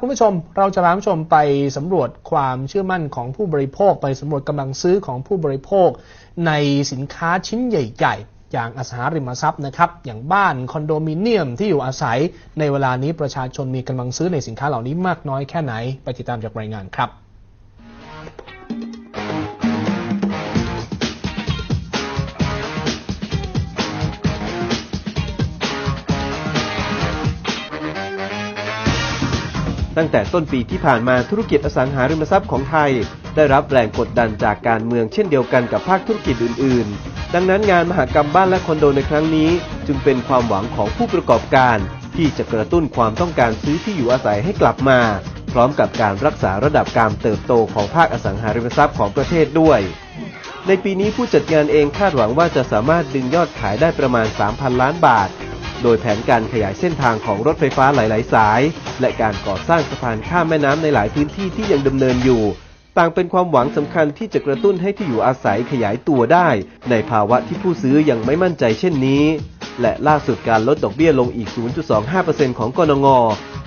คุณผู้ชมเราจะพาคุณผู้ชมไปสำรวจความเชื่อมั่นของผู้บริโภค ไปสำรวจกำลังซื้อของผู้บริโภค ในสินค้าชิ้นใหญ่ๆ อย่างอสังหาริมทรัพย์นะครับอย่างบ้านคอนโดมิเนียมที่อยู่อาศัย ในเวลานี้ประชาชนมีกำลังซื้อในสินค้าเหล่านี้มากน้อยแค่ไหน ไปติดตามจากรายงานครับ ตั้งแต่ต้นปีที่ผ่านมาธุรกิจอสังหาริมทรัพย์ของไทย ได้รับแรงกดดันจากการเมืองเช่นเดียวกันกับภาคธุรกิจอื่น ๆ ดังนั้นงานมหกรรมบ้านและคอนโดในครั้งนี้ จึงเป็นความหวังของผู้ประกอบการ ที่จะกระตุ้นความต้องการซื้อที่อยู่อาศัยให้กลับมา พร้อมกับการรักษาระดับการเติบโตของภาคอสังหาริมทรัพย์ของประเทศด้วย ในปีนี้ผู้จัดงานเองคาดหวังว่าจะสามารถดึงยอดขายได้ประมาณ 3,000 ล้านบาท โดยแผนการขยายเส้นทางของรถไฟฟ้าหลาย ๆ สาย และการก่อสร้างสะพานข้ามแม่น้ำในหลายพื้นที่ที่ยังดำเนินอยู่ ต่างเป็นความหวังสำคัญที่จะกระตุ้นให้ที่อยู่อาศัยขยายตัวได้ ในภาวะที่ผู้ซื้อยังไม่มั่นใจเช่นนี้ และล่าสุดการลดดอกเบี้ยลงอีก 0.25%ของกนง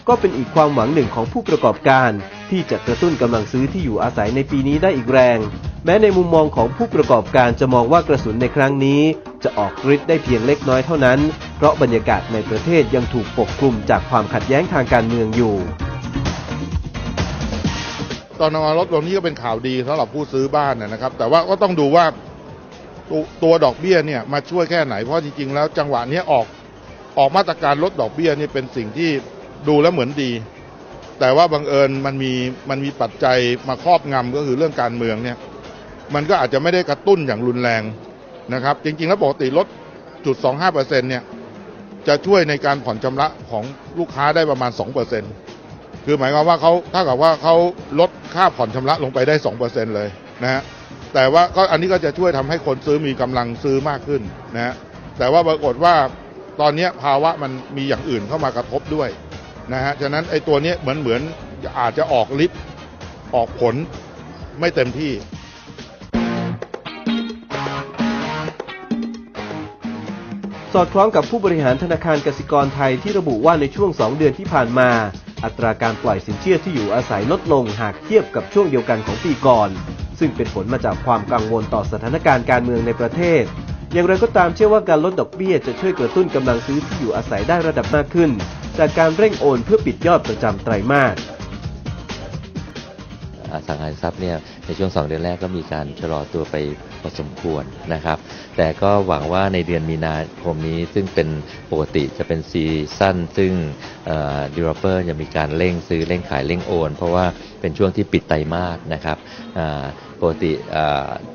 ก็เป็นอีกความหวังหนึ่งของผู้ประกอบการ ที่จะกระตุ้นกำลังซื้อที่อยู่อาศัยในปีนี้ได้อีกแรง แม้ในมุมมองของผู้ประกอบการจะมองว่ากระสุนในครั้งนี้ จะออกฤทธิ์ได้เพียงเล็กน้อยเท่านั้น เพราะบรรยากาศในประเทศยังถูกปกคลุมจากความขัดแย้งทางการเมืองอยู่ ตอนนลดลงนี้ก็เป็นข่าวดีสำหรับผู้ซื้อบ้านนะครับ แต่ว่าก็ต้องดูว่าตัวตัวดอกเบี้ยเนี่ยมาช่วยแค่ไหนเพราะจริงๆแล้วจังหวะนี้ออกออกมาตรการลดดอกเบี้ยนี่เป็นสิ่งที่ดูแล้วเหมือนดี แต่ว่าบังเอิญมันมีมันมีปัจจัยมาครอบงำก็คือเรื่องการเมืองเนี่ยมันก็อาจจะไม่ได้กระตุ้นอย่างรุนแรงนะครับ จริงๆแล้วปกติลดจุดสองห้าเปอร์เซ็นเนี่ย จะช่วยในการผ่อนชำระของลูกค้าได้ประมาณสองเปอร์เซ็นตคือหมายความว่าเขาถ้ากับว่าเขาลดค่าผ่อนชำระลงไปได้สองเปอร์เซ็นเลยนะฮะแต่ว่าก็อันนี้ก็จะช่วยทำให้คนซื้อมีกำลังซื้อมากขึ้นนะฮะแต่ว่าปรากฏว่าตอนนี้ภาวะมันมีอย่างอื่นเข้ามากระทบด้วยนะฮะฉะนั้นไอ้ตัวนี้เหมือนเหมือนอาจจะออกฤทธิ์ออกผลไม่เต็มที่ สอดคล้องกับผู้บริหารธนาคารกสิกรไทยที่ระบุว่าในช่วง 2 เดือนที่ผ่านมา อัตราการปล่อยสินเชื่อที่อยู่อาศัยลดลงหากเทียบกับช่วงเดียวกันของปีก่อน ซึ่งเป็นผลมาจากความกังวลต่อสถานการณ์การเมืองในประเทศ อย่างไรก็ตามเชื่อว่าการลดดอกเบี้ยจะช่วยกระตุ้นกำลังซื้อที่อยู่อาศัยได้ระดับมากขึ้น จากการเร่งโอนเพื่อปิดยอดประจำไตรมาส สังหาริมทรัพย์เนี่ยในช่วง 2 เดือนแรกก็มีการชะลอตัวไปพอสมควรนะครับ แต่ก็หวังว่าในเดือนมีนาคมนี้ซึ่งเป็นปกติจะเป็นซีซั่นซึ่งดีเวลอปเปอร์จะมีการเร่งซื้อเร่งขายเร่งโอน เพราะว่าเป็นช่วงที่ปิดไตรมาสนะครับปกติ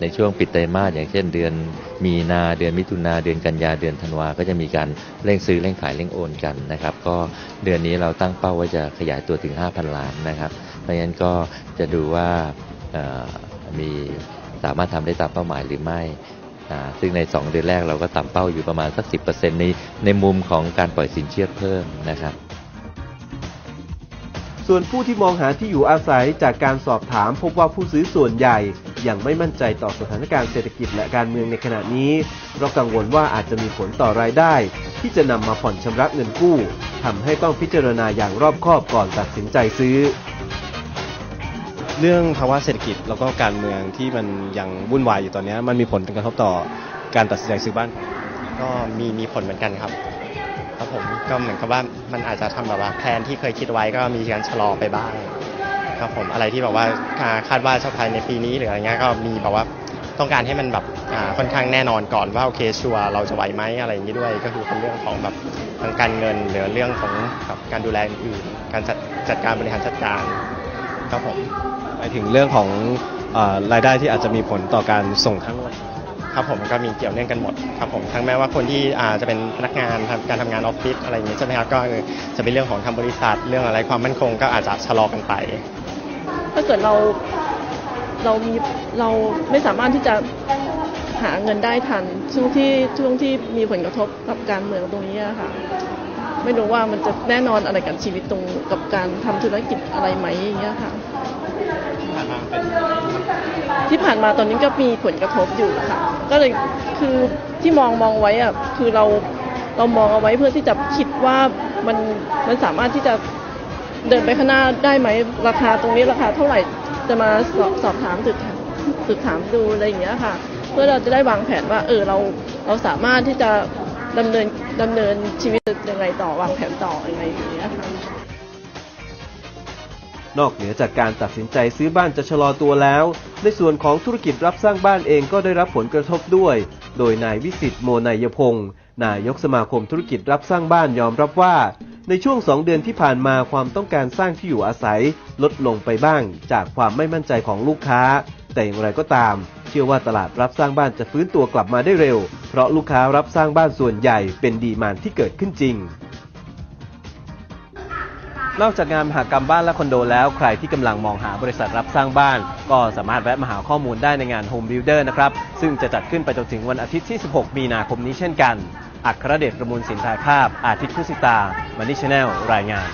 ในช่วงปิดไตรมาสอย่างเช่นเดือนมีนาเดือนมิถุนาเดือนกันยาเดือนธันวาก็จะมีการเร่งซื้อเร่งขายเร่งโอนกันนะครับ ก็เดือนนี้เราตั้งเป้าว่าจะขยายตัวถึง 5,000 ล้านนะครับ เพราะฉะนั้นก็จะดูว่ามีสามารถทำได้ตามเป้าหมายหรือไม่ ซึ่งใน 2 เดือนแรกเราก็ต่ำเป้าอยู่ประมาณสัก 10%ในในมุมของการปล่อยสินเชื่อเพิ่มนะครับส่วนผู้ที่มองหาที่อยู่อาศัยจากการสอบถามพบว่าผู้ซื้อส่วนใหญ่ ยังไม่มั่นใจต่อสถานการณ์เศรษฐกิจและการเมืองในขณะนี้เพราะกังวลว่าอาจจะมีผลต่อรายได้ ที่จะนำมาผ่อนชำระเงินกู้ทำให้ต้องพิจารณาอย่างรอบคอบก่อนตัดสินใจซื้อ เรื่องภาวะเศรษฐกิจแล้วก็การเมืองที่มันยังวุ่นวายอยู่ตอนนี้ มันมีผลกระทบต่อการตัดสินใจซื้อบ้าน ก็มีมีผลเหมือนกันครับครับผมก็เหมือนกับว่ามันอาจจะทำแบบว่าแผนที่เคยคิดไว้ก็มีการชะลอไปบ้าง ครับผมอะไรที่แบบว่าคาดว่าจะภายในปีนี้หรืออะไรเงี้ยก็มีแบบว่าต้องการให้มันแบบค่อนข้างแน่นอนก่อนว่าโอเคชัวร์เราจะไหวไหมอะไรอย่างนี้ด้วย ก็คือเป็นเรื่องของแบบทางการเงินหรือเรื่องของการดูแลอื่นๆการจัดจัดการบริหารจัดการครับผม มายถึงเรื่องของเออรายได้ที่อาจจะมีผลต่อการส่งทั้งหมดครับผมก็มีเกี่ยวเนื่องกันหมดครับผมทั้งแม้ว่าคนที่อาจะเป็นพนักงานทำการทำงานออฟฟิศอะไรอย่างนี้ใช่ไหมครับก็คือจะเป็นเรื่องของทาบริษัทเรื่องอะไรความมั่นคงก็อาจจะชะลอกันไป ถ้าเกิดเราเรามีเราไม่สามารถที่จะหาเงินได้ทันช่วงที่ช่วงที่มีผลกระทบกับการเมืองตรงนี้อะค่ะ ไม่รู้ว่ามันจะแน่นอนอะไรกับชีวิตตรงกับการทำธุรกิจอะไรไหมอย่างเงี้ยค่ะ ที่ผ่านมาตอนนี้ก็มีผลกระทบอยู่ค่ะ ก็เลยคือที่มองมองไว้อะคือเราเรามองเอาไว้เพื่อที่จะคิดว่ามันมันสามารถที่จะเดินไปข้างหน้าได้ไหมราคาตรงนี้ราคาเท่าไหร่จะมาสอบสอบถามสืบถามสืบถามดูอะไรอย่างเงี้ยค่ะ เพื่อเราจะได้วางแผนว่า เออเราเราสามารถที่จะดำเนินดำเนินชีวิตยังไงต่อวางแผนต่อยังไงอย่างเงี้ยค่ะ นอกเหนือจากการตัดสินใจซื้อบ้านจะชะลอตัวแล้ว ในส่วนของธุรกิจรับสร้างบ้านเองก็ได้รับผลกระทบด้วย โดยนายวิสิตโมนายพงศ์นายกสมาคมธุรกิจรับสร้างบ้านยอมรับว่า ในช่วงสองเดือนที่ผ่านมาความต้องการสร้างที่อยู่อาศัย ลดลงไปบ้าง จากความไม่มั่นใจของลูกค้า แต่อย่างไรก็ตาม เชื่อว่าตลาดรับสร้างบ้านจะฟื้นตัวกลับมาได้เร็ว เพราะลูกค้ารับสร้างบ้านส่วนใหญ่เป็นดีมานที่เกิดขึ้นจริง นอกจากงานมหากรรมบ้านและคอนโดแล้ว ใครที่กำลังมองหาบริษัทรับสร้างบ้าน ก็สามารถแวะมาหาข้อมูลได้ในงาน Home Builder นะครับ ซึ่งจะจัดขึ้นไปจนถึงวันอาทิตย์ที่ 16 มีนาคมนี้เช่นกัน อัครเดชประมูลสินถ่ายภาพ อาทิตย์พุสิตามันนี่ชแนลรายงาน